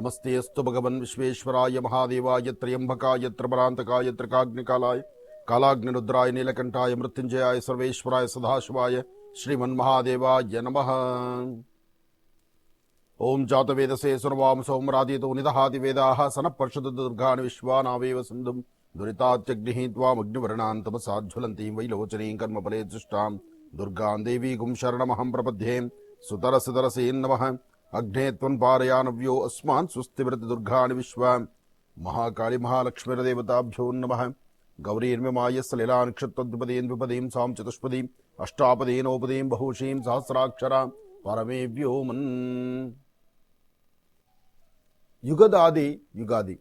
नमस्तेऽस्तु भगवन् विश्वेश्वराय महादेवाय त्र्यम्बकाय त्रिभरान्तकाय त्रिकाग्निकालाय कालाग्निरुद्राय, नीलकण्ठाय, मृत्युञ्जयाय, सर्वेश्वराय, सदाशिवाय, श्रीमन्महादेवाय नमः। ओम जातवेदसे सुनवाम सोमरादितो निदहाति वेदाः सनः पर्षदुर्गान् विश्वानावेव सिन्धुम् दुरितात्यग्निः त्वामग्निवर्णान् तपसाज्ज्वलन्तीं वैलोचनीं कर्मफले दृष्टां, दुर्गां देवीगुं शरणमहं प्रपद्ये सुतरसुतरसेन् नमः। ನಮಃ ಅಗ್ನೇ ತ್ವನ್ಪಾರಯಾನವ್ಯೋ ಅಸ್ಮಾನ್ ಸುಸ್ತಿವೃತ ದುರ್ಗಾಣಿ ವಿಶ್ವ ಮಹಾಕಾಳಿ ಮಹಾಲಕ್ಷ್ಮೀರದೇವತಾಭ್ಯೋ ನಮಃ ಗೌರೀರ್ಮ್ಯಮಾಯ ಸಲಿಲಾ ನಕ್ಷತ್ರದ್ವಿಪದೀಂ ದ್ವಿಪದೀಂ ಸಾಂ ಚತುಷ್ಪದೀಂ ಅಷ್ಟಾಪದೀನೋಪದೀಂ ಬಹುಶೀಂ ಸಹಸ್ರಾಕ್ಷರ ಪರಮೇ ವ್ಯೋಮನ್ ಯುಗದಾದಿ ಯುಗಾದಿ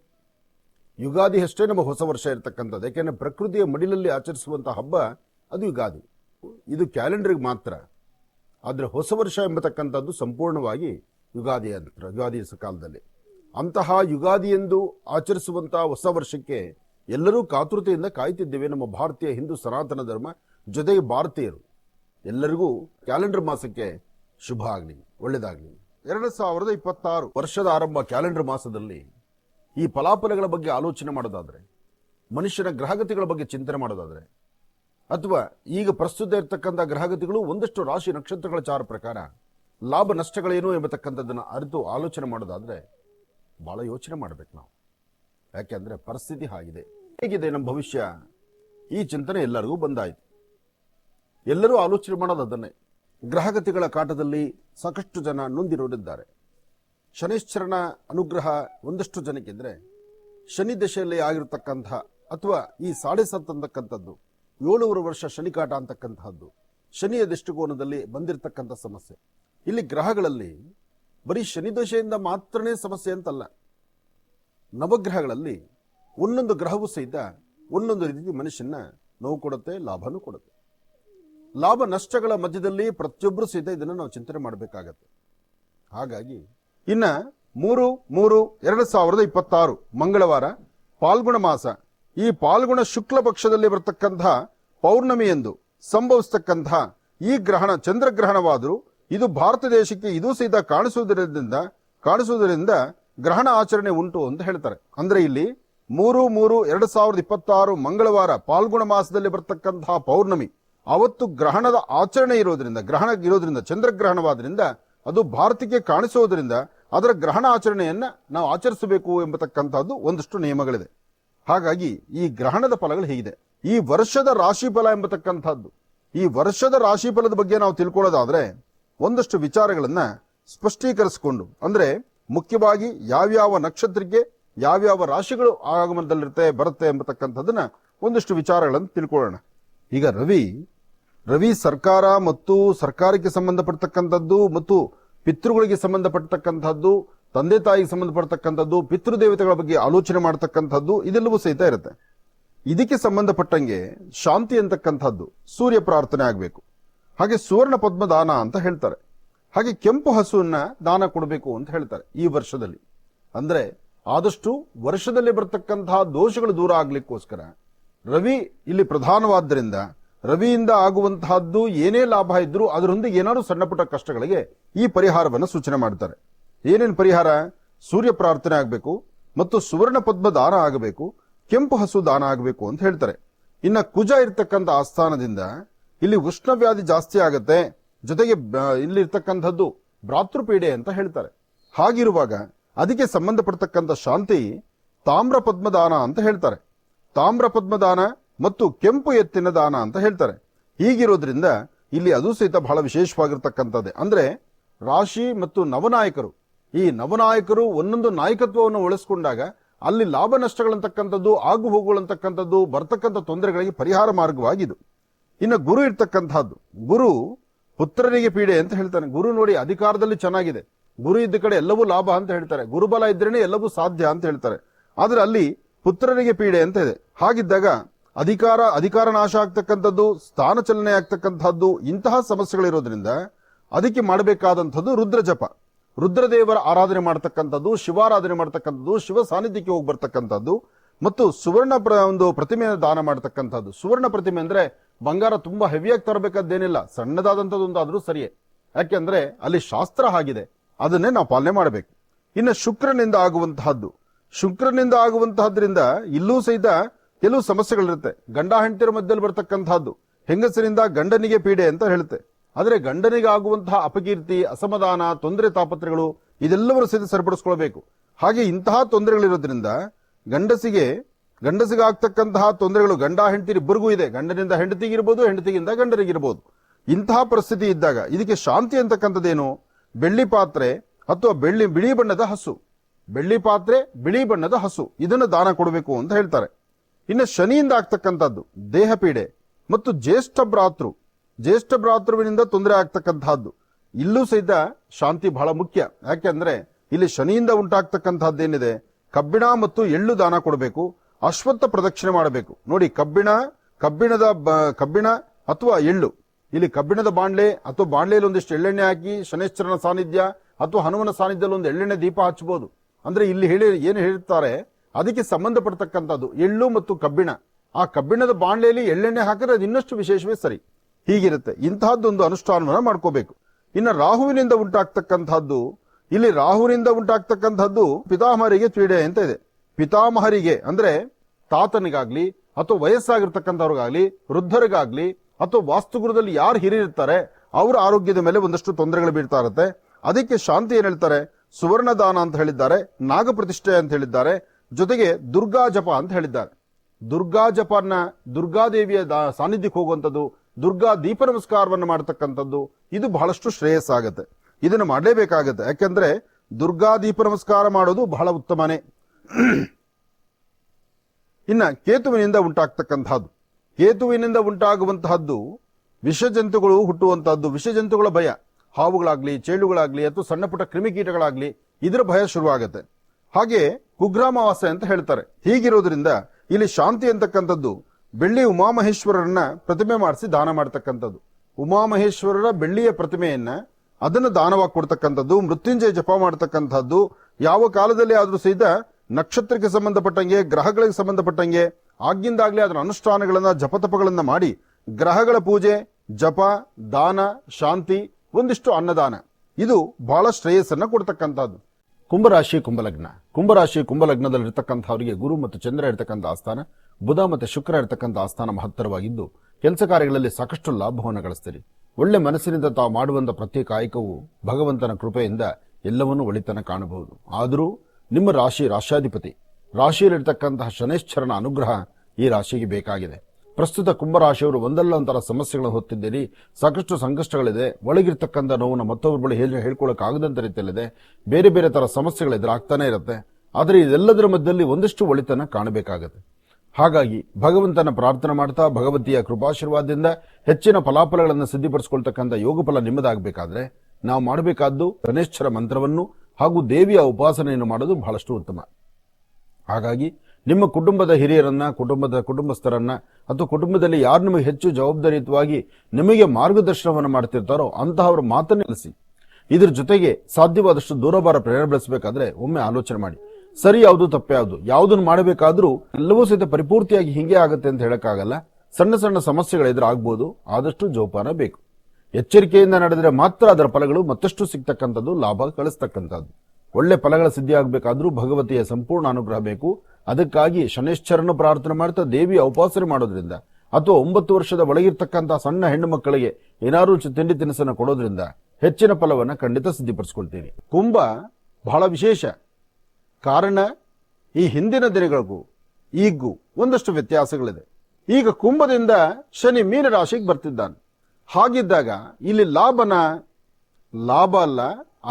ಯುಗಾದಿ ಅಷ್ಟೇ ನಮ್ಮ ಹೊಸ ವರ್ಷ ಇರತಕ್ಕಂಥದ್ದು ಯಾಕೆಂದ್ರೆ ಪ್ರಕೃತಿಯ ಮಡಿಲಲ್ಲಿ ಆಚರಿಸುವಂಥ ಹಬ್ಬ ಅದು ಯುಗಾದಿ ಇದು ಕ್ಯಾಲೆಂಡರ್ಗೆ ಮಾತ್ರ ಆದರೆ ಹೊಸ ವರ್ಷ ಎಂಬತಕ್ಕಂಥದ್ದು ಸಂಪೂರ್ಣವಾಗಿ ಯುಗಾದಿ ಅಂತ ಯುಗಾದಿ ಕಾಲದಲ್ಲಿ ಅಂತಹ ಯುಗಾದಿ ಎಂದು ಆಚರಿಸುವಂಥ ಹೊಸ ವರ್ಷಕ್ಕೆ ಎಲ್ಲರೂ ಕಾತುರತೆಯಿಂದ ಕಾಯ್ತಿದ್ದೇವೆ ನಮ್ಮ ಭಾರತೀಯ ಹಿಂದೂ ಸನಾತನ ಧರ್ಮ ಜೊತೆಗೆ ಭಾರತೀಯರು ಎಲ್ಲರಿಗೂ ಕ್ಯಾಲೆಂಡರ್ ಮಾಸಕ್ಕೆ ಶುಭ ಆಗಲಿ, ಒಳ್ಳೆಯದಾಗಲಿ. ಎರಡು ಸಾವಿರದ ಇಪ್ಪತ್ತಾರು ವರ್ಷದ ಆರಂಭ ಕ್ಯಾಲೆಂಡರ್ ಮಾಸದಲ್ಲಿ ಈ ಫಲಾಫಲಗಳ ಬಗ್ಗೆ ಆಲೋಚನೆ ಮಾಡೋದಾದರೆ, ಮನುಷ್ಯನ ಗ್ರಹಗತಿಗಳ ಬಗ್ಗೆ ಚಿಂತನೆ ಮಾಡೋದಾದರೆ, ಅಥವಾ ಈಗ ಪ್ರಸ್ತುತ ಇರತಕ್ಕಂಥ ಗ್ರಹಗತಿಗಳು ಒಂದಷ್ಟು ರಾಶಿ ನಕ್ಷತ್ರಗಳ ಚಾರ ಪ್ರಕಾರ ಲಾಭ ನಷ್ಟಗಳೇನು ಎಂಬತಕ್ಕಂಥದ್ದನ್ನು ಅರಿತು ಆಲೋಚನೆ ಮಾಡೋದಾದರೆ ಭಾಳ ಯೋಚನೆ ಮಾಡಬೇಕು ನಾವು. ಯಾಕೆಂದರೆ ಪರಿಸ್ಥಿತಿ ಹಾಗಿದೆ. ಹೇಗಿದೆ ನಮ್ಮ ಭವಿಷ್ಯ? ಈ ಚಿಂತನೆ ಎಲ್ಲರಿಗೂ ಬಂದಾಯಿತು. ಎಲ್ಲರೂ ಆಲೋಚನೆ ಮಾಡೋದು ಅದನ್ನೇ. ಗ್ರಹಗತಿಗಳ ಕಾಟದಲ್ಲಿ ಸಾಕಷ್ಟು ಜನ ನೊಂದಿರೋರಿದ್ದಾರೆ. ಶನಿಶ್ಚರನ ಅನುಗ್ರಹ ಒಂದಷ್ಟು ಜನಕ್ಕಿದ್ರೆ ಶನಿ ದಶೆಯಲ್ಲಿ ಆಗಿರತಕ್ಕಂತಹ ಅಥವಾ ಈ ಸಾಡೆ ಸತ್ತು ಅಂತಕ್ಕಂಥದ್ದು, ಏಳುವರೆ ವರ್ಷ ಶನಿಕಾಟ ಅಂತಕ್ಕಂತಹದ್ದು ಶನಿಯ ದೃಷ್ಟಿಕೋನದಲ್ಲಿ ಬಂದಿರತಕ್ಕಂಥ ಸಮಸ್ಯೆ. ಇಲ್ಲಿ ಗ್ರಹಗಳಲ್ಲಿ ಬರೀ ಶನಿ ದೋಷೆಯಿಂದ ಮಾತ್ರನೇ ಸಮಸ್ಯೆ ಅಂತಲ್ಲ. ನವಗ್ರಹಗಳಲ್ಲಿ ಒಂದೊಂದು ಗ್ರಹವೂ ಸಹಿತ ಒಂದೊಂದು ರೀತಿ ಮನುಷ್ಯನ ನೋವು ಕೊಡುತ್ತೆ, ಲಾಭನೂ ಕೊಡುತ್ತೆ. ಲಾಭ ನಷ್ಟಗಳ ಮಧ್ಯದಲ್ಲಿ ಪ್ರತಿಯೊಬ್ಬರು ಸಹಿತ ಇದನ್ನು ನಾವು ಚಿಂತನೆ ಮಾಡಬೇಕಾಗತ್ತೆ. ಹಾಗಾಗಿ ಇನ್ನ ಮೂರು ಮೂರು, ಎರಡು ಸಾವಿರದ ಇಪ್ಪತ್ತಾರು ಮಂಗಳವಾರ ಪಾಲ್ಗುಣ ಮಾಸ. ಈ ಪಾಲ್ಗುಣ ಶುಕ್ಲ ಪಕ್ಷದಲ್ಲಿ ಬರತಕ್ಕಂತಹ ಪೌರ್ಣಮಿ ಎಂದು ಸಂಭವಿಸತಕ್ಕಂತಹ ಈ ಗ್ರಹಣ, ಚಂದ್ರಗ್ರಹಣವಾದರೂ ಇದು ಭಾರತ ದೇಶಕ್ಕೆ ಇದು ಸಹಿತ ಕಾಣಿಸುವುದರಿಂದ ಕಾಣಿಸುವುದರಿಂದ ಗ್ರಹಣ ಆಚರಣೆ ಉಂಟು ಅಂತ ಹೇಳ್ತಾರೆ. ಅಂದ್ರೆ ಇಲ್ಲಿ ಮೂರು ಮೂರು ಎರಡು ಸಾವಿರದ ಇಪ್ಪತ್ತಾರು ಮಂಗಳವಾರ ಪಾಲ್ಗುಣ ಮಾಸದಲ್ಲಿ ಬರ್ತಕ್ಕಂತಹ ಪೌರ್ಣಮಿ. ಅವತ್ತು ಗ್ರಹಣದ ಆಚರಣೆ ಇರೋದ್ರಿಂದ, ಗ್ರಹಣ ಇರೋದ್ರಿಂದ, ಚಂದ್ರಗ್ರಹಣವಾದ್ರಿಂದ ಅದು ಭಾರತಕ್ಕೆ ಕಾಣಿಸೋದ್ರಿಂದ ಅದರ ಗ್ರಹಣ ಆಚರಣೆಯನ್ನ ನಾವು ಆಚರಿಸಬೇಕು ಎಂಬತಕ್ಕಂತಹದ್ದು ಒಂದಷ್ಟು ನಿಯಮಗಳಿದೆ. ಹಾಗಾಗಿ ಈ ಗ್ರಹಣದ ಫಲಗಳು ಹೇಗಿದೆ. ಈ ವರ್ಷದ ರಾಶಿಫಲ ಎಂಬತಕ್ಕಂಥದ್ದು ಈ ವರ್ಷದ ರಾಶಿಫಲದ ಬಗ್ಗೆ ನಾವು ತಿಳ್ಕೊಳ್ಳೋದಾದ್ರೆ ಒಂದಷ್ಟು ವಿಚಾರಗಳನ್ನು ಸ್ಪಷ್ಟೀಕರಿಸಿಕೊಂಡು, ಅಂದ್ರೆ ಮುಖ್ಯವಾಗಿ ಯಾವ್ಯಾವ ನಕ್ಷತ್ರಕ್ಕೆ ಯಾವ್ಯಾವ ರಾಶಿಗಳು ಆಗಮನದಲ್ಲಿರುತ್ತೆ, ಬರುತ್ತೆ ಎಂಬತಕ್ಕಂಥದ್ದನ್ನ ಒಂದಷ್ಟು ವಿಚಾರಗಳನ್ನು ತಿಳ್ಕೊಳ್ಳೋಣ. ಈಗ ರವಿ ರವಿ ಸರ್ಕಾರ ಮತ್ತು ಸರ್ಕಾರಕ್ಕೆ ಸಂಬಂಧಪಡ್ತಕ್ಕಂಥದ್ದು ಮತ್ತು ಪಿತೃಗಳಿಗೆ ಸಂಬಂಧಪಟ್ಟತಕ್ಕಂಥದ್ದು ತಂದೆ ತಾಯಿಗೆ ಸಂಬಂಧಪಡ್ತಕ್ಕಂಥದ್ದು, ಪಿತೃದೇವತೆಗಳ ಬಗ್ಗೆ ಆಲೋಚನೆ ಮಾಡತಕ್ಕಂಥದ್ದು, ಇದೆಲ್ಲವೂ ಸಹಿತ ಇರುತ್ತೆ. ಇದಕ್ಕೆ ಸಂಬಂಧಪಟ್ಟಂಗೆ ಶಾಂತಿ ಅಂತಕ್ಕಂಥದ್ದು ಸೂರ್ಯ ಪ್ರಾರ್ಥನೆ ಆಗಬೇಕು. ಹಾಗೆ ಸುವರ್ಣ ಪದ್ಮ ದಾನ ಅಂತ ಹೇಳ್ತಾರೆ. ಹಾಗೆ ಕೆಂಪು ಹಸುವನ್ನ ದಾನ ಕೊಡಬೇಕು ಅಂತ ಹೇಳ್ತಾರೆ ಈ ವರ್ಷದಲ್ಲಿ. ಅಂದ್ರೆ ಆದಷ್ಟು ವರ್ಷದಲ್ಲಿ ಬರ್ತಕ್ಕಂತಹ ದೋಷಗಳು ದೂರ ಆಗ್ಲಿಕ್ಕೋಸ್ಕರ ರವಿ ಇಲ್ಲಿ ಪ್ರಧಾನವಾದ್ದರಿಂದ, ರವಿಯಿಂದ ಆಗುವಂತಹದ್ದು ಏನೇ ಲಾಭ ಇದ್ರೂ ಅದರೊಂದಿಗೆ ಏನಾದ್ರು ಸಣ್ಣಪುಟ್ಟ ಕಷ್ಟಗಳಿಗೆ ಈ ಪರಿಹಾರವನ್ನು ಸೂಚನೆ ಮಾಡ್ತಾರೆ. ಏನೇನು ಪರಿಹಾರ? ಸೂರ್ಯ ಪ್ರಾರ್ಥನೆ ಆಗಬೇಕು ಮತ್ತು ಸುವರ್ಣ ಪದ್ಮ ದಾನ ಆಗಬೇಕು, ಕೆಂಪು ಹಸು ದಾನ ಆಗಬೇಕು ಅಂತ ಹೇಳ್ತಾರೆ. ಇನ್ನ ಕುಜ ಇರತಕ್ಕಂಥ ಆಸ್ಥಾನದಿಂದ ಇಲ್ಲಿ ಉಷ್ಣವ್ಯಾಧಿ ಜಾಸ್ತಿ ಆಗುತ್ತೆ. ಜೊತೆಗೆ ಬ- ಇಲ್ಲಿ ಇರ್ತಕ್ಕಂಥದ್ದು ಭ್ರಾತೃಪೀಡೆ ಅಂತ ಹೇಳ್ತಾರೆ. ಹಾಗಿರುವಾಗ ಅದಕ್ಕೆ ಸಂಬಂಧಪಡ್ತಕ್ಕಂಥ ಶಾಂತಿ ತಾಮ್ರ ಪದ್ಮದಾನ ಅಂತ ಹೇಳ್ತಾರೆ. ತಾಮ್ರ ಪದ್ಮದಾನ ಮತ್ತು ಕೆಂಪು ಎತ್ತಿನ ದಾನ ಅಂತ ಹೇಳ್ತಾರೆ. ಹೀಗಿರೋದ್ರಿಂದ ಇಲ್ಲಿ ಅದು ಸಹಿತ ಬಹಳ ವಿಶೇಷವಾಗಿರ್ತಕ್ಕಂಥದ್ದೇ. ಅಂದ್ರೆ ರಾಶಿ ಮತ್ತು ನವನಾಯಕರು. ಈ ನವನಾಯಕರು ಒಂದೊಂದು ನಾಯಕತ್ವವನ್ನು ಉಳಿಸ್ಕೊಂಡಾಗ ಅಲ್ಲಿ ಲಾಭ ನಷ್ಟಗಳಂತಕ್ಕಂಥದ್ದು ಆಗು ಹೋಗುಗಳಂತಕ್ಕಂಥದ್ದು ಬರ್ತಕ್ಕಂಥ ತೊಂದರೆಗಳಿಗೆ ಪರಿಹಾರ ಮಾರ್ಗವಾಗಿದು ಇನ್ನು ಗುರು ಇರ್ತಕ್ಕಂಥದ್ದು. ಗುರು ಪುತ್ರನಿಗೆ ಪೀಡೆ ಅಂತ ಹೇಳ್ತಾನೆ ಗುರು ನೋಡಿ ಅಧಿಕಾರದಲ್ಲಿ ಚೆನ್ನಾಗಿದೆ. ಗುರು ಇದ್ದ ಕಡೆ ಎಲ್ಲವೂ ಲಾಭ ಅಂತ ಹೇಳ್ತಾರೆ. ಗುರುಬಲ ಇದ್ರೇನೆ ಎಲ್ಲವೂ ಸಾಧ್ಯ ಅಂತ ಹೇಳ್ತಾರೆ. ಆದ್ರೆ ಅಲ್ಲಿ ಪುತ್ರನಿಗೆ ಪೀಡೆ ಅಂತ ಇದೆ. ಹಾಗಿದ್ದಾಗ ಅಧಿಕಾರ ಅಧಿಕಾರ ನಾಶ ಆಗ್ತಕ್ಕಂಥದ್ದು, ಸ್ಥಾನ ಚಲನೆ ಆಗ್ತಕ್ಕಂಥದ್ದು, ಇಂತಹ ಸಮಸ್ಯೆಗಳಿರೋದ್ರಿಂದ ಅದಕ್ಕೆ ಮಾಡಬೇಕಾದಂಥದ್ದು ರುದ್ರ ಜಪ ರುದ್ರದೇವರ ಆರಾಧನೆ ಮಾಡ್ತಕ್ಕಂಥದ್ದು, ಶಿವಾರಾಧನೆ ಮಾಡ್ತಕ್ಕಂಥದ್ದು, ಶಿವ ಸಾನ್ನಿಧ್ಯಕ್ಕೆ ಹೋಗಿ ಬರ್ತಕ್ಕಂಥದ್ದು, ಮತ್ತು ಸುವರ್ಣ ಒಂದು ಪ್ರತಿಮೆಯನ್ನು ದಾನ ಮಾಡತಕ್ಕಂಥದ್ದು. ಸುವರ್ಣ ಪ್ರತಿಮೆ ಅಂದ್ರೆ ಬಂಗಾರ ತುಂಬಾ ಹೆವಿಯಾಗಿ ತರಬೇಕಾದ್ದೇನಿಲ್ಲ, ಸಣ್ಣದಾದಂಥದ್ದು ಒಂದಾದರೂ ಸರಿಯೇ. ಯಾಕೆಂದ್ರೆ ಅಲ್ಲಿ ಶಾಸ್ತ್ರ ಆಗಿದೆ, ಅದನ್ನೇ ನಾವು ಪಾಲನೆ ಮಾಡಬೇಕು. ಇನ್ನು ಶುಕ್ರನಿಂದ ಆಗುವಂತಹದ್ದು. ಶುಕ್ರನಿಂದ ಆಗುವಂತಹದ್ರಿಂದ ಇಲ್ಲೂ ಸಹಿತ ಕೆಲವು ಸಮಸ್ಯೆಗಳಿರುತ್ತೆ. ಗಂಡ ಹೆಂಡತಿರ ಮಧ್ಯದಲ್ಲಿ ಬರ್ತಕ್ಕಂತಹದ್ದು. ಹೆಂಗಸರಿಂದ ಗಂಡನಿಗೆ ಪೀಡೆ ಅಂತ ಹೇಳುತ್ತೆ. ಆದರೆ ಗಂಡನಿಗೆ ಆಗುವಂತಹ ಅಪಕೀರ್ತಿ, ಅಸಮಾಧಾನ, ತೊಂದರೆ ತಾಪತ್ರೆಗಳು ಇದೆಲ್ಲವರು ಸಹಿತ ಸರಿಪಡಿಸ್ಕೊಳ್ಬೇಕು. ಹಾಗೆ ಇಂತಹ ತೊಂದರೆಗಳಿರೋದ್ರಿಂದ ಗಂಡಸಿಗೆ ಗಂಡಸಿಗೆ ಆಗ್ತಕ್ಕಂತಹ ತೊಂದರೆಗಳು ಗಂಡ ಹೆಂಡತಿ ಇಬ್ಬರಿಗೂ ಇದೆ. ಗಂಡನಿಂದ ಹೆಂಡತಿಗಿರ್ಬೋದು ಹೆಂಡತಿಗಿಂದ ಗಂಡನಿಗಿರ್ಬೋದು ಇಂತಹ ಪರಿಸ್ಥಿತಿ ಇದ್ದಾಗ ಇದಕ್ಕೆ ಶಾಂತಿ ಅಂತಕ್ಕಂಥದ್ದೇನು? ಬೆಳ್ಳಿ ಪಾತ್ರೆ ಅಥವಾ ಬೆಳ್ಳಿ ಬಿಳಿ ಬಣ್ಣದ ಹಸು. ಬೆಳ್ಳಿ ಪಾತ್ರೆ, ಬಿಳಿ ಬಣ್ಣದ ಹಸು. ಇದನ್ನು ದಾನ ಕೊಡಬೇಕು ಅಂತ ಹೇಳ್ತಾರೆ. ಇನ್ನು ಶನಿಯಿಂದ ಆಗ್ತಕ್ಕಂಥದ್ದು ದೇಹ ಪೀಡೆ ಮತ್ತು ಜ್ಯೇಷ್ಠ ಭ್ರಾತೃ. ಜ್ಯೇಷ್ಠ ಭ್ರಾತೃವಿನಿಂದ ತೊಂದರೆ ಆಗ್ತಕ್ಕಂತಹದ್ದು ಇಲ್ಲೂ ಸಹಿತ ಶಾಂತಿ ಬಹಳ ಮುಖ್ಯ. ಯಾಕೆಂದ್ರೆ ಇಲ್ಲಿ ಶನಿಯಿಂದ ಉಂಟಾಗ್ತಕ್ಕಂತಹದ್ದೇನಿದೆ ಕಬ್ಬಿಣ ಮತ್ತು ಎಳ್ಳು ದಾನ ಕೊಡಬೇಕು. ಅಶ್ವತ್ಥ ಪ್ರದಕ್ಷಿಣೆ ಮಾಡಬೇಕು. ನೋಡಿ, ಕಬ್ಬಿಣ, ಕಬ್ಬಿಣದ ಕಬ್ಬಿಣ ಅಥವಾ ಎಳ್ಳು. ಇಲ್ಲಿ ಕಬ್ಬಿಣದ ಬಾಂಡ್ಲೆ ಅಥವಾ ಬಾಂಡ್ಲೆಯಲ್ಲಿ ಒಂದಿಷ್ಟು ಎಳ್ಳೆಣ್ಣೆ ಹಾಕಿ ಶನೇಶ್ವರನ ಸಾನ್ನಿಧ್ಯ ಅಥವಾ ಹನುಮನ ಸಾನ್ನಿಧ್ಯದಲ್ಲಿ ಒಂದು ಎಳ್ಳೆಣ್ಣೆ ದೀಪ ಹಚ್ಚಬಹುದು. ಅಂದ್ರೆ ಇಲ್ಲಿ ಹೇಳಿ, ಏನು ಹೇಳ್ತಾರೆ, ಅದಕ್ಕೆ ಸಂಬಂಧಪಡ್ತಕ್ಕಂಥದ್ದು ಎಳ್ಳು ಮತ್ತು ಕಬ್ಬಿಣ. ಆ ಕಬ್ಬಿಣದ ಬಾಂಡ್ಲೆಯಲ್ಲಿ ಎಳ್ಳೆಣ್ಣೆ ಹಾಕಿದ್ರೆ ಅದು ಇನ್ನಷ್ಟು ವಿಶೇಷವೇ ಸರಿ. ಹೀಗಿರುತ್ತೆ. ಇಂತಹದ್ದೊಂದು ಅನುಷ್ಠಾನವನ್ನು ಮಾಡ್ಕೋಬೇಕು. ಇನ್ನು ರಾಹುವಿನಿಂದ ಉಂಟಾಗ್ತಕ್ಕಂಥದ್ದು, ಇಲ್ಲಿ ರಾಹುವಿನಿಂದ ಉಂಟಾಗ್ತಕ್ಕಂಥದ್ದು ಪಿತಾಮಹರಿಗೆ ಪೀಡೆ ಅಂತ ಇದೆ. ಪಿತಾಮಹರಿಗೆ, ಅಂದ್ರೆ ತಾತನಿಗಾಗ್ಲಿ, ಅಥವಾ ವಯಸ್ಸಾಗಿರ್ತಕ್ಕಂಥವ್ರಿಗಾಗ್ಲಿ, ವೃದ್ಧರಿಗಾಗ್ಲಿ, ಅಥವಾ ವಾಸ್ತುಗುರದಲ್ಲಿ ಯಾರು ಹಿರಿಯಿರ್ತಾರೆ ಅವರ ಆರೋಗ್ಯದ ಮೇಲೆ ಒಂದಷ್ಟು ತೊಂದರೆಗಳು ಬೀಳ್ತಾ ಇರುತ್ತೆ. ಅದಕ್ಕೆ ಶಾಂತಿ ಏನು ಹೇಳ್ತಾರೆ? ಸುವರ್ಣದಾನ ಅಂತ ಹೇಳಿದ್ದಾರೆ, ನಾಗಪ್ರತಿಷ್ಠೆ ಅಂತ ಹೇಳಿದ್ದಾರೆ, ಜೊತೆಗೆ ದುರ್ಗಾ ಜಪ ಅಂತ ಹೇಳಿದ್ದಾರೆ. ದುರ್ಗಾ ಜಪನ ದುರ್ಗಾದೇವಿಯ ದಾ- ಸಾನ್ನಿಧ್ಯಕ್ಕೆ ಹೋಗುವಂಥದ್ದು, ದುರ್ಗಾ ದೀಪ ನಮಸ್ಕಾರವನ್ನು ಮಾಡತಕ್ಕಂಥದ್ದು, ಇದು ಬಹಳಷ್ಟು ಶ್ರೇಯಸ್ಸಾಗತ್ತೆ. ಇದನ್ನು ಮಾಡಲೇಬೇಕಾಗತ್ತೆ. ಯಾಕೆಂದ್ರೆ ದುರ್ಗಾ ದೀಪ ನಮಸ್ಕಾರ ಮಾಡೋದು ಬಹಳ ಉತ್ತಮನೇ. ಇನ್ನ ಕೇತುವಿನಿಂದ ಉಂಟಾಗ್ತಕ್ಕಂತಹದ್ದು. ಕೇತುವಿನಿಂದ ಉಂಟಾಗುವಂತಹದ್ದು ವಿಷಜಂತುಗಳು ಹುಟ್ಟುವಂತಹದ್ದು. ವಿಷಜಂತುಗಳ ಭಯ. ಹಾವುಗಳಾಗ್ಲಿ, ಚೇಳುಗಳಾಗ್ಲಿ, ಅಥವಾ ಸಣ್ಣ ಪುಟ್ಟ ಕ್ರಿಮಿಕೀಟಗಳಾಗ್ಲಿ, ಇದರ ಭಯ ಶುರುವಾಗುತ್ತೆ. ಹಾಗೆ ಕುಗ್ರಾಮವಾಸ ಅಂತ ಹೇಳ್ತಾರೆ. ಹೀಗಿರೋದ್ರಿಂದ ಇಲ್ಲಿ ಶಾಂತಿ ಅಂತಕ್ಕಂಥದ್ದು ಬೆಳ್ಳಿ ಉಮಾಮಹೇಶ್ವರರನ್ನ ಪ್ರತಿಮೆ ಮಾಡಿಸಿ ದಾನ ಮಾಡತಕ್ಕಂಥದ್ದು. ಉಮಾಮಹೇಶ್ವರರ ಬೆಳ್ಳಿಯ ಪ್ರತಿಮೆಯನ್ನ ಅದನ್ನು ದಾನವಾಗಿ ಕೊಡ್ತಕ್ಕಂಥದ್ದು, ಮೃತ್ಯುಂಜಯ ಜಪ ಮಾಡತಕ್ಕಂಥದ್ದು, ಯಾವ ಕಾಲದಲ್ಲಿ ಆದರೂ ಸಹಿತ ನಕ್ಷತ್ರಕ್ಕೆ ಸಂಬಂಧಪಟ್ಟಂಗೆ, ಗ್ರಹಗಳಿಗೆ ಸಂಬಂಧಪಟ್ಟಂಗೆ, ಆಗಿಂದಾಗಲೇ ಅದರ ಅನುಷ್ಠಾನಗಳನ್ನು, ಜಪತಪಗಳನ್ನು ಮಾಡಿ ಗ್ರಹಗಳ ಪೂಜೆ, ಜಪ, ದಾನ, ಶಾಂತಿ, ಒಂದಿಷ್ಟು ಅನ್ನದಾನ. ಇದು ಬಹಳ ಶ್ರೇಯಸ್ಸನ್ನು ಕೊಡ್ತಕ್ಕಂಥದ್ದು. ಕುಂಭರಾಶಿ, ಕುಂಭಲಗ್ನ. ಕುಂಭರಾಶಿ ಕುಂಭಲಗ್ನದಲ್ಲಿ ಇರ್ತಕ್ಕಂಥವರಿಗೆ ಗುರು ಮತ್ತು ಚಂದ್ರ ಇರತಕ್ಕಂಥ ಆಸ್ಥಾನ, ಬುಧ ಮತ್ತು ಶುಕ್ರ ಇರತಕ್ಕಂಥ ಆಸ್ಥಾನ ಮಹತ್ತರವಾಗಿದ್ದು, ಕೆಲಸ ಕಾರ್ಯಗಳಲ್ಲಿ ಸಾಕಷ್ಟು ಲಾಭವನ್ನು ಗಳಿಸ್ತೀರಿ ಒಳ್ಳೆ ಮನಸ್ಸಿನಿಂದ ತಾವು ಮಾಡುವಂಥ ಪ್ರತಿ ಕಾಯಕವು ಭಗವಂತನ ಕೃಪೆಯಿಂದ ಎಲ್ಲವನ್ನೂ ಒಳಿತನ ಕಾಣಬಹುದು. ಆದರೂ ನಿಮ್ಮ ರಾಶಿ ರಾಶ್ಯಾಧಿಪತಿ ರಾಶಿಯಲ್ಲಿರ್ತಕ್ಕಂತಹ ಶನೇಶ್ವರನ ಅನುಗ್ರಹ ಈ ರಾಶಿಗೆ ಬೇಕಾಗಿದೆ. ಪ್ರಸ್ತುತ ಕುಂಭರಾಶಿಯವರು ಒಂದಲ್ಲ ಒಂಥರ ಸಮಸ್ಯೆಗಳನ್ನು ಹೊತ್ತಿದ್ದೀರಿ ಸಾಕಷ್ಟು ಸಂಕಷ್ಟಗಳಿದೆ. ಒಳಗಿರ್ತಕ್ಕಂಥ ನೋವನ್ನು ಮತ್ತೊಬ್ಬರ ಬಳಿ ಹೇಳಿ ಹೇಳ್ಕೊಳ್ಳೋಕ್ಕಾಗದಂತ ರೀತಿಯಲ್ಲಿದೆ. ಬೇರೆ ಬೇರೆ ಥರ ಸಮಸ್ಯೆಗಳು ಎದುರಾಗ್ತಾನೆ ಇರುತ್ತೆ. ಆದರೆ ಇದೆಲ್ಲದರ ಮಧ್ಯದಲ್ಲಿ ಒಂದಿಷ್ಟು ಒಳಿತನ ಕಾಣಬೇಕಾಗುತ್ತೆ. ಹಾಗಾಗಿ ಭಗವಂತನ ಪ್ರಾರ್ಥನೆ ಮಾಡ್ತಾ ಭಗವತಿಯ ಕೃಪಾಶೀರ್ವಾದದಿಂದ ಹೆಚ್ಚಿನ ಫಲಾಫಲಗಳನ್ನು ಸಿದ್ಧಿಪಡಿಸಿಕೊಳ್ತಕ್ಕಂಥ ಯೋಗಫಲ ನಿಮ್ಮದಾಗಬೇಕಾದ್ರೆ ನಾವು ಮಾಡಬೇಕಾದ್ದು ಗಣೇಶ್ವರ ಮಂತ್ರವನ್ನು ಹಾಗೂ ದೇವಿಯ ಉಪಾಸನೆಯನ್ನು ಮಾಡೋದು ಬಹಳಷ್ಟು ಉತ್ತಮ. ಹಾಗಾಗಿ ನಿಮ್ಮ ಕುಟುಂಬದ ಹಿರಿಯರನ್ನ, ಕುಟುಂಬದ ಕುಟುಂಬಸ್ಥರನ್ನ, ಅಥವಾ ಕುಟುಂಬದಲ್ಲಿ ಯಾರು ನಿಮಗೆ ಹೆಚ್ಚು ಜವಾಬ್ದಾರಿಯುತವಾಗಿ ನಿಮಗೆ ಮಾರ್ಗದರ್ಶನವನ್ನು ಮಾಡ್ತಿರ್ತಾರೋ ಅಂತಹವ್ರ ಮಾತನ್ನು ನಿಲ್ಲಿಸಿ. ಇದ್ರ ಜೊತೆಗೆ ಸಾಧ್ಯವಾದಷ್ಟು ದೂರಭಾರ ಪ್ರೇರಣೆ ಬೆಳೆಸಬೇಕಾದ್ರೆ ಒಮ್ಮೆ ಆಲೋಚನೆ ಮಾಡಿ. ಸರಿ, ಯಾವುದು ತಪ್ಪೇ, ಯಾವುದು, ಯಾವುದನ್ನು ಮಾಡಬೇಕಾದ್ರೂ ಎಲ್ಲವೂ ಸಹಿತ ಪರಿಪೂರ್ತಿಯಾಗಿ ಹಿಂಗೆ ಆಗುತ್ತೆ ಅಂತ ಹೇಳಕ್ಕಾಗಲ್ಲ. ಸಣ್ಣ ಸಣ್ಣ ಸಮಸ್ಯೆಗಳು ಎದುರಾಗ್ಬೋದು ಆದಷ್ಟು ಜೋಪಾನ ಬೇಕು. ಎಚ್ಚರಿಕೆಯಿಂದ ನಡೆದರೆ ಮಾತ್ರ ಅದರ ಫಲಗಳು ಮತ್ತಷ್ಟು ಸಿಗ್ತಕ್ಕಂಥದ್ದು, ಲಾಭ ಕಳಿಸ್ತಕ್ಕಂಥದ್ದು ಒಳ್ಳೆ ಫಲಗಳ ಸಿದ್ಧಿ ಆಗಬೇಕಾದ್ರೂ ಭಗವತಿಯ ಸಂಪೂರ್ಣ ಅನುಗ್ರಹ ಬೇಕು. ಅದಕ್ಕಾಗಿ ಶನೇಶ್ವರನ ಪ್ರಾರ್ಥನೆ ಮಾಡ್ತಾ ದೇವಿಯ ಉಪಾಸನೆ ಮಾಡೋದ್ರಿಂದ, ಅಥವಾ ಒಂಬತ್ತು ವರ್ಷದ ಒಳಗಿರ್ತಕ್ಕಂಥ ಸಣ್ಣ ಹೆಣ್ಣು ಮಕ್ಕಳಿಗೆ ಏನಾದ್ರು ತಿಂಡಿ ತಿನಿಸನ್ನು ಕೊಡೋದ್ರಿಂದ ಹೆಚ್ಚಿನ ಫಲವನ್ನು ಖಂಡಿತ ಸಿದ್ಧಿಪಡಿಸ್ಕೊಳ್ತೀರಿ ಕುಂಭ ಬಹಳ ವಿಶೇಷ. ಕಾರಣ ಈ ಹಿಂದಿನ ದಿನಗಳಿಗೂ, ಈಗೂ ಒಂದಷ್ಟು ವ್ಯತ್ಯಾಸಗಳಿದೆ. ಈಗ ಕುಂಭದಿಂದ ಶನಿ ಮೀನ ರಾಶಿಗೆ ಬರ್ತಿದ್ದಾನೆ. ಹಾಗಿದ್ದಾಗ ಇಲ್ಲಿ ಲಾಭನ ಲಾಭ ಅಲ್ಲ,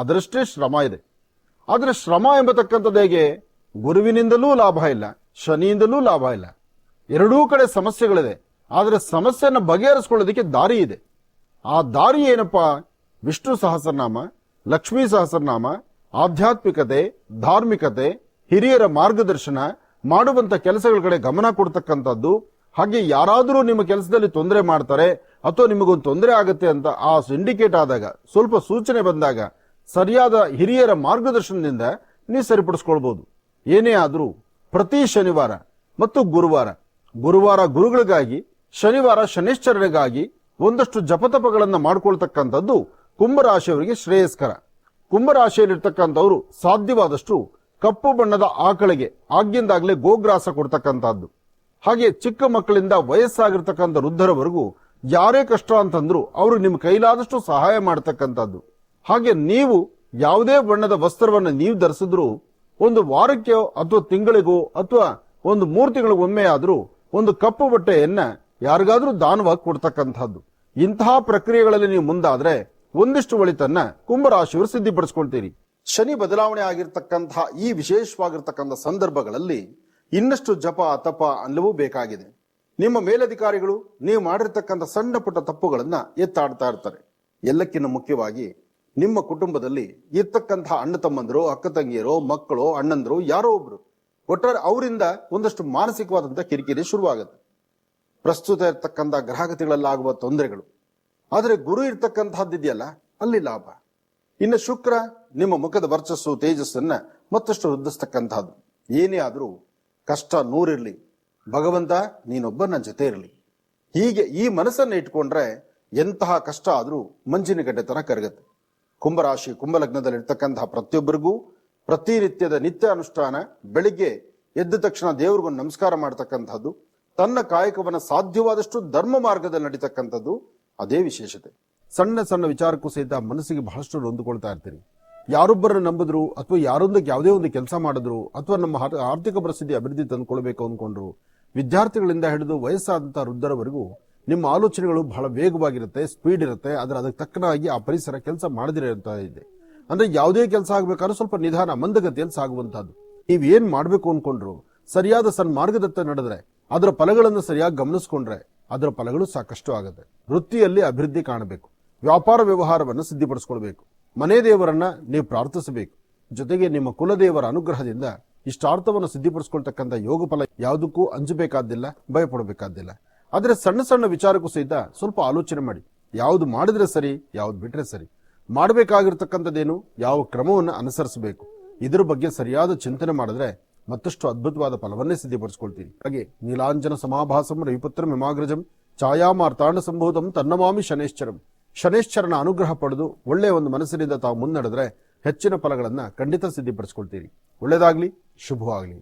ಅದರಷ್ಟೇ ಶ್ರಮ ಇದೆ. ಆದರೆ ಶ್ರಮ ಎಂಬತಕ್ಕಂಥದ್ದು ಹೇಗೆ? ಗುರುವಿನಿಂದಲೂ ಲಾಭ ಇಲ್ಲ, ಶನಿಯಿಂದಲೂ ಲಾಭ ಇಲ್ಲ. ಎರಡೂ ಕಡೆ ಸಮಸ್ಯೆಗಳಿದೆ. ಆದರೆ ಸಮಸ್ಯೆಯನ್ನು ಬಗೆಹರಿಸ್ಕೊಳ್ಳೋದಕ್ಕೆ ದಾರಿ ಇದೆ. ಆ ದಾರಿ ಏನಪ್ಪ? ವಿಷ್ಣು ಸಹಸ್ರನಾಮ, ಲಕ್ಷ್ಮೀ ಸಹಸ್ರನಾಮ, ಆಧ್ಯಾತ್ಮಿಕತೆ, ಧಾರ್ಮಿಕತೆ, ಹಿರಿಯರ ಮಾರ್ಗದರ್ಶನ ಮಾಡುವಂತ ಕೆಲಸಗಳ ಕಡೆ ಗಮನ ಕೊಡ್ತಕ್ಕಂಥದ್ದು ಹಾಗೆ ಯಾರಾದರೂ ನಿಮ್ಮ ಕೆಲಸದಲ್ಲಿ ತೊಂದರೆ ಮಾಡ್ತಾರೆ ಅಥವಾ ನಿಮಗೊಂದು ತೊಂದರೆ ಆಗುತ್ತೆ ಅಂತ ಆ ಸಿಂಡಿಕೇಟ್ ಆದಾಗ, ಸ್ವಲ್ಪ ಸೂಚನೆ ಬಂದಾಗ, ಸರಿಯಾದ ಹಿರಿಯರ ಮಾರ್ಗದರ್ಶನದಿಂದ ನೀವು ಸರಿಪಡಿಸ್ಕೊಳ್ಬಹುದು ಏನೇ ಆದರೂ, ಪ್ರತಿ ಶನಿವಾರ ಮತ್ತು ಗುರುವಾರ ಗುರುವಾರ ಗುರುಗಳಿಗಾಗಿ, ಶನಿವಾರ ಶನಿಶ್ಚರಣೆಗಾಗಿ ಒಂದಷ್ಟು ಜಪತಪಗಳನ್ನು ಮಾಡಿಕೊಳ್ತಕ್ಕಂಥದ್ದು ಕುಂಭರಾಶಿಯವರಿಗೆ ಶ್ರೇಯಸ್ಕರ. ಕುಂಭರಾಶಿಯಲ್ಲಿರ್ತಕ್ಕಂಥವ್ರು ಸಾಧ್ಯವಾದಷ್ಟು ಕಪ್ಪು ಬಣ್ಣದ ಆಕಳಿಗೆ, ಆಗಿಂದಾಗ್ಲೇ ಗೋಗ್ರಾಸ ಕೊಡ್ತಕ್ಕಂಥದ್ದು. ಹಾಗೆ ಚಿಕ್ಕ ಮಕ್ಕಳಿಂದ ವಯಸ್ಸಾಗಿರ್ತಕ್ಕಂಥ ವೃದ್ಧರವರೆಗೂ ಯಾರೇ ಕಷ್ಟ ಅಂತಂದ್ರು ಅವರು ನಿಮ್ಮ ಕೈಲಾದಷ್ಟು ಸಹಾಯ ಮಾಡತಕ್ಕಂಥದ್ದು. ಹಾಗೆ ನೀವು ಯಾವುದೇ ಬಣ್ಣದ ವಸ್ತ್ರವನ್ನು ನೀವು ಧರಿಸಿದ್ರು ಒಂದು ವಾರಕ್ಕೆ ಅಥವಾ ತಿಂಗಳಿಗೋ ಅಥವಾ ಒಂದು ಮೂರು ತಿಂಗಳಿಗೊಮ್ಮೆ ಆದ್ರೂ ಒಂದು ಕಪ್ಪು ಬಟ್ಟೆಯನ್ನ ಯಾರಿಗಾದ್ರೂ ದಾನವಾಗಿ ಕೊಡ್ತಕ್ಕಂಥದ್ದು. ಇಂತಹ ಪ್ರಕ್ರಿಯೆಗಳಲ್ಲಿ ನೀವು ಮುಂದಾದ್ರೆ ಒಂದಿಷ್ಟು ಒಳಿತನ್ನ ಕುಂಭರಾಶಿಯವರು ಸಿದ್ಧಿಪಡಿಸ್ಕೊಳ್ತೀರಿ. ಶನಿ ಬದಲಾವಣೆ ಆಗಿರ್ತಕ್ಕಂತಹ ಈ ವಿಶೇಷವಾಗಿರ್ತಕ್ಕಂಥ ಸಂದರ್ಭಗಳಲ್ಲಿ ಇನ್ನಷ್ಟು ಜಪ ತಪ ಅಲ್ಲವೂ ಬೇಕಾಗಿದೆ. ನಿಮ್ಮ ಮೇಲಧಿಕಾರಿಗಳು ನೀವು ಮಾಡಿರ್ತಕ್ಕಂಥ ಸಣ್ಣ ಪುಟ್ಟ ತಪ್ಪುಗಳನ್ನ ಎತ್ತಾಡ್ತಾ ಇರ್ತಾರೆ. ಎಲ್ಲಕ್ಕಿಂತ ಮುಖ್ಯವಾಗಿ ನಿಮ್ಮ ಕುಟುಂಬದಲ್ಲಿ ಇರ್ತಕ್ಕಂತಹ ಅಣ್ಣ ತಮ್ಮಂದರು, ಅಕ್ಕ ತಂಗಿಯರೋ, ಮಕ್ಕಳು, ಅಣ್ಣಂದರು ಯಾರೋ ಒಬ್ರು. ಒಟ್ಟಾರೆ ಅವರಿಂದ ಒಂದಷ್ಟು ಮಾನಸಿಕವಾದಂಥ ಕಿರಿಕಿರಿ ಶುರುವಾಗುತ್ತೆ. ಪ್ರಸ್ತುತ ಇರ್ತಕ್ಕಂಥ ಗ್ರಹಗತಿಗಳಲ್ಲಾಗುವ ತೊಂದರೆಗಳು. ಆದರೆ ಗುರು ಇರ್ತಕ್ಕಂತಹದ್ದಿದೆಯಲ್ಲ ಅಲ್ಲಿ ಲಾಭ. ಇನ್ನು ಶುಕ್ರ ನಿಮ್ಮ ಮುಖದ ವರ್ಚಸ್ಸು, ತೇಜಸ್ಸನ್ನ ಮತ್ತಷ್ಟು ವೃದ್ಧಿಸ್ತಕ್ಕಂಥದ್ದು. ಏನೇ ಆದರೂ ಕಷ್ಟ ನೂರಿರಲಿ. ಭಗವಂತ ನೀನೊಬ್ಬ ನನ್ನ ಜೊತೆ ಇರಲಿ. ಹೀಗೆ ಈ ಮನಸ್ಸನ್ನು ಇಟ್ಕೊಂಡ್ರೆ ಎಂತಹ ಕಷ್ಟ ಆದರೂ ಮಂಜಿನ ಗಡ್ಡೆ ತರ ಕರಗತ್ತೆ. ಕುಂಭರಾಶಿ, ಕುಂಭಲಗ್ನದಲ್ಲಿರ್ತಕ್ಕಂತಹ ಪ್ರತಿಯೊಬ್ಬರಿಗೂ ಪ್ರತಿನಿತ್ಯದ ನಿತ್ಯ ಅನುಷ್ಠಾನ, ಬೆಳಿಗ್ಗೆ ಎದ್ದ ತಕ್ಷಣ ದೇವರಿಗೊಂದು ನಮಸ್ಕಾರ ಮಾಡ್ತಕ್ಕಂಥದ್ದು, ತನ್ನ ಕಾಯಕವನ್ನು ಸಾಧ್ಯವಾದಷ್ಟು ಧರ್ಮ ಮಾರ್ಗದಲ್ಲಿ ನಡೀತಕ್ಕಂಥದ್ದು, ಅದೇ ವಿಶೇಷತೆ. ಸಣ್ಣ ಸಣ್ಣ ವಿಚಾರಕ್ಕೂ ಸಹಿತ ಮನಸ್ಸಿಗೆ ಬಹಳಷ್ಟು ಹೊಂದಿಕೊಳ್ತಾ ಇರ್ತೀರಿ. ಯಾರೊಬ್ಬರನ್ನ ನಂಬಿದ್ರು ಅಥವಾ ಯಾರೊಂದಕ್ಕೆ ಯಾವುದೇ ಒಂದು ಕೆಲಸ ಮಾಡಿದ್ರು ಅಥವಾ ನಮ್ಮ ಆರ್- ಆರ್ಥಿಕ ಪರಿಸ್ಥಿತಿ ಅಭಿವೃದ್ಧಿ ತಂದುಕೊಳ್ಬೇಕು ಅಂದ್ಕೊಂಡ್ರು ವಿದ್ಯಾರ್ಥಿಗಳಿಂದ ಹಿಡಿದು ವಯಸ್ಸಾದಂಥ ವೃದ್ಧರವರೆಗೂ ನಿಮ್ಮ ಆಲೋಚನೆಗಳು ಬಹಳ ವೇಗವಾಗಿರುತ್ತೆ ಸ್ಪೀಡ್ ಇರುತ್ತೆ, ಆದ್ರೆ ಅದಕ್ಕೆ ತಕ್ಕನಾಗಿ ಆ ಪರಿಸರ ಕೆಲಸ ಮಾಡದಿರಂತ ಇದೆ. ಅಂದ್ರೆ ಯಾವುದೇ ಕೆಲಸ ಆಗಬೇಕಾದ್ರೂ ಸ್ವಲ್ಪ ನಿಧಾನ, ಮಂದಗತಿಯಲ್ಲಿ ಸಾಗುವಂತಹದ್ದು ನೀವ್ ಏನ್ ಮಾಡ್ಬೇಕು ಅನ್ಕೊಂಡ್ರು, ಸರಿಯಾದ ಸನ್ಮಾರ್ಗದತ್ತ ನಡೆದ್ರೆ, ಅದರ ಫಲಗಳನ್ನು ಸರಿಯಾಗಿ ಗಮನಿಸ್ಕೊಂಡ್ರೆ, ಅದರ ಫಲಗಳು ಸಾಕಷ್ಟು ಆಗುತ್ತೆ. ವೃತ್ತಿಯಲ್ಲಿ ಅಭಿವೃದ್ಧಿ ಕಾಣಬೇಕು. ವ್ಯಾಪಾರ ವ್ಯವಹಾರವನ್ನು ಸಿದ್ಧಿಪಡಿಸ್ಕೊಳ್ಬೇಕು. ಮನೆ ದೇವರನ್ನ ನೀವು ಪ್ರಾರ್ಥಿಸಬೇಕು. ಜೊತೆಗೆ ನಿಮ್ಮ ಕುಲದೇವರ ಅನುಗ್ರಹದಿಂದ ಇಷ್ಟಾರ್ಥವನ್ನು ಸಿದ್ಧಿಪಡಿಸ್ಕೊಳ್ತಕ್ಕಂಥ ಯೋಗ ಫಲ ಯಾವುದಕ್ಕೂ ಅಂಜಬೇಕಾದ್ದಿಲ್ಲ ಭಯಪಡಬೇಕಾದ್ದಿಲ್ಲ ಆದರೆ ಸಣ್ಣ ಸಣ್ಣ ವಿಚಾರಕ್ಕೂ ಸಹಿತ ಸ್ವಲ್ಪ ಆಲೋಚನೆ ಮಾಡಿ. ಯಾವುದು ಮಾಡಿದ್ರೆ ಸರಿ, ಯಾವ್ದು ಬಿಟ್ರೆ ಸರಿ. ಮಾಡಬೇಕಾಗಿರ್ತಕ್ಕಂಥದ್ದೇನು? ಯಾವ ಕ್ರಮವನ್ನು ಅನುಸರಿಸಬೇಕು? ಇದರ ಬಗ್ಗೆ ಸರಿಯಾದ ಚಿಂತನೆ ಮಾಡಿದ್ರೆ ಮತ್ತಷ್ಟು ಅದ್ಭುತವಾದ ಫಲವನ್ನೇ ಸಿದ್ಧಿಪಡಿಸ್ಕೊಳ್ತೀರಿ. ಹಾಗೆ ನೀಲಾಂಜನ ಸಮಾಭಾಸಂ ರವಿಪುತ್ರ ಮಿಮಾಗ್ರಜಂ ಛಾಯಾಮಾರ್ತಾಂಡ ಸಂಬೋಧಂ ತನ್ನಮಾಮಿ ಶನೇಶ್ಚರಂ. ಶನೇಶ್ಚರನ ಅನುಗ್ರಹ ಪಡೆದು ಒಳ್ಳೆಯ ಒಂದು ಮನಸ್ಸಿನಿಂದ ತಾವು ಮುನ್ನಡೆದ್ರೆ ಹೆಚ್ಚಿನ ಫಲಗಳನ್ನು ಖಂಡಿತ ಸಿದ್ಧಿಪಡಿಸ್ಕೊಳ್ತೀರಿ. ಒಳ್ಳೆಯದಾಗಲಿ ಶುಭವಾಗ್ಲಿ.